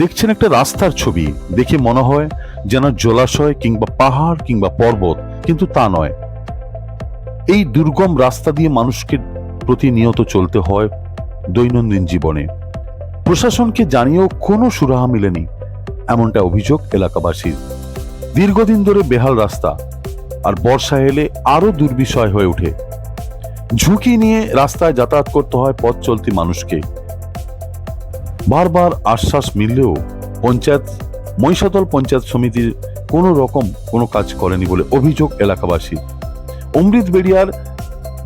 দেখছেন একটা রাস্তার ছবি। দেখে মনে হয় যেন জলাশয় কিংবা পাহাড় কিংবা পর্বত, কিন্তু তা নয়। এই দুর্গম রাস্তা দিয়ে মানুষকে প্রতিনিয়ত চলতে হয় দৈনন্দিন জীবনে। প্রশাসনকে জানিয়েও কোনো সুরাহা মেলেনি, এমনটা অভিযোগ এলাকাবাসীর। দীর্ঘদিন ধরে বেহাল রাস্তা, আর বর্ষা এলে আরও দুর্বিষয় হয়ে ওঠে। ঝুঁকি নিয়ে রাস্তায় যাতায়াত করতে হয় পথ চলতি মানুষকে। বারবার আশ্বাস মিললেও পঞ্চায়েত, মহিষাদল পঞ্চায়েত সমিতির কোনো রকম কোনো কাজ করেনি বলে অভিযোগ এলাকাবাসী। অমৃত বেড়িয়ার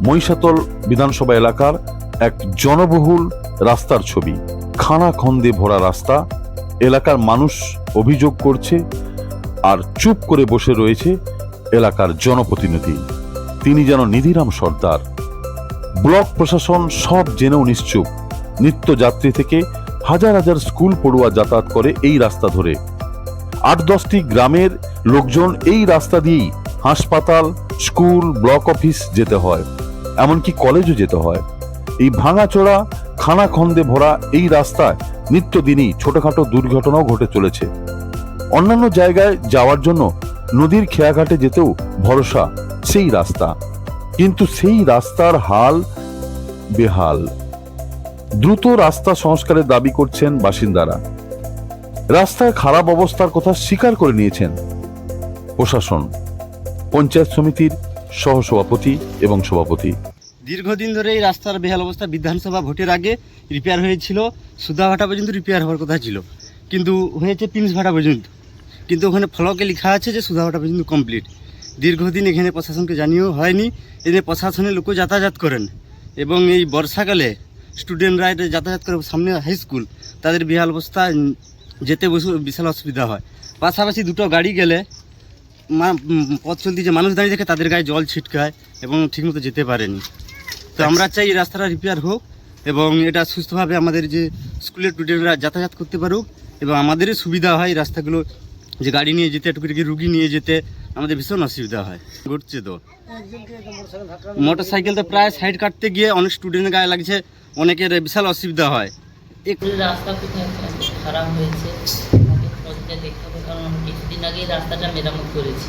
মহিষাতল বিধানসভা এলাকার এক জনবহুল রাস্তার ছবি। খানা খন্দে ভরা রাস্তা, এলাকার মানুষ অভিযোগ করছে আর চুপ করে বসে রয়েছে এলাকার জনপ্রতিনিধি। তিনি যেন নিধিরাম সর্দার। ব্লক প্রশাসন সব জেনেও নিশ্চুপ। নিত্যযাত্রী থেকে হাজার হাজার স্কুল পড়ুয়া যাতায়াত করে এই রাস্তা ধরে। আট দশটি গ্রামের লোকজন এই রাস্তা দিয়েই হাসপাতাল, স্কুল, ব্লক অফিস যেতে হয়, এমনকি কলেজও যেতে হয়। এই ভাঙাচোরা, খানাখন্দে ভরা এই রাস্তায় নিত্যদিনই ছোটখাটো দুর্ঘটনাও ঘটে চলেছে। অন্যান্য জায়গায় যাওয়ার জন্য নদীর খেয়াঘাটে যেতেও ভরসা সেই রাস্তা। কিন্তু সেই রাস্তার হাল বেহাল। দ্রুত রাস্তা সংস্কারের দাবি করছেন বাসিন্দারা। রাস্তায় খারাপ অবস্থার কথা স্বীকার করে নিয়েছেন প্রশাসন। পঞ্চায়েত সমিতির সহসভাপতি এবং সভাপতি। দীর্ঘদিন ধরে এই রাস্তার বেহাল অবস্থা বিধানসভা ভোটের আগে রিপেয়ার হয়েছিল, সুধাভাটা পর্যন্ত রিপেয়ার হওয়ার কথা ছিল। কিন্তু হয়েছে পিন্সভাটা পর্যন্ত। কিন্তু ওখানে ফলকে লেখা আছে যে সুধাভাটা পর্যন্ত কমপ্লিট দীর্ঘদিন এখানে প্রশাসনকে জানিয়েও হয়নি। এখানে প্রশাসনের লোকও যাতায়াত করেন। এবং এই বর্ষাকালে স্টুডেন্টরা এটা যাতায়াত করে সামনে হাই স্কুল তাদের বেহাল অবস্থা যেতে বসে বিশাল অসুবিধা হয়। পাশাপাশি দুটো গাড়ি গেলে পথ চলতি যে মানুষ দাঁড়িয়ে থাকে তাদের গায়ে জল ছিটকায় এবং ঠিকমতো যেতে পারেনি। তো আমরা চাই এই রাস্তাটা রিপেয়ার হোক এবং এটা সুস্থভাবে আমাদের যে স্কুলের স্টুডেন্টরা যাতায়াত করতে পারুক এবং আমাদেরই সুবিধা হয় রাস্তাগুলো যে গাড়ি নিয়ে যেতে একটু রুগী নিয়ে যেতে আমাদের ভীষণ অসুবিধা হয় ঘুরছে তো। মোটর সাইকেল তো প্রায় সাইড কাটতে গিয়ে অনেক স্টুডেন্টের গায়ে লাগছে অনেকের বিশাল অসুবিধা হয়। রাস্তা কোথায় খারাপ হয়েছে দেখতে হবে কারণ কিছুদিন আগেই রাস্তাটা মেরামত করেছি।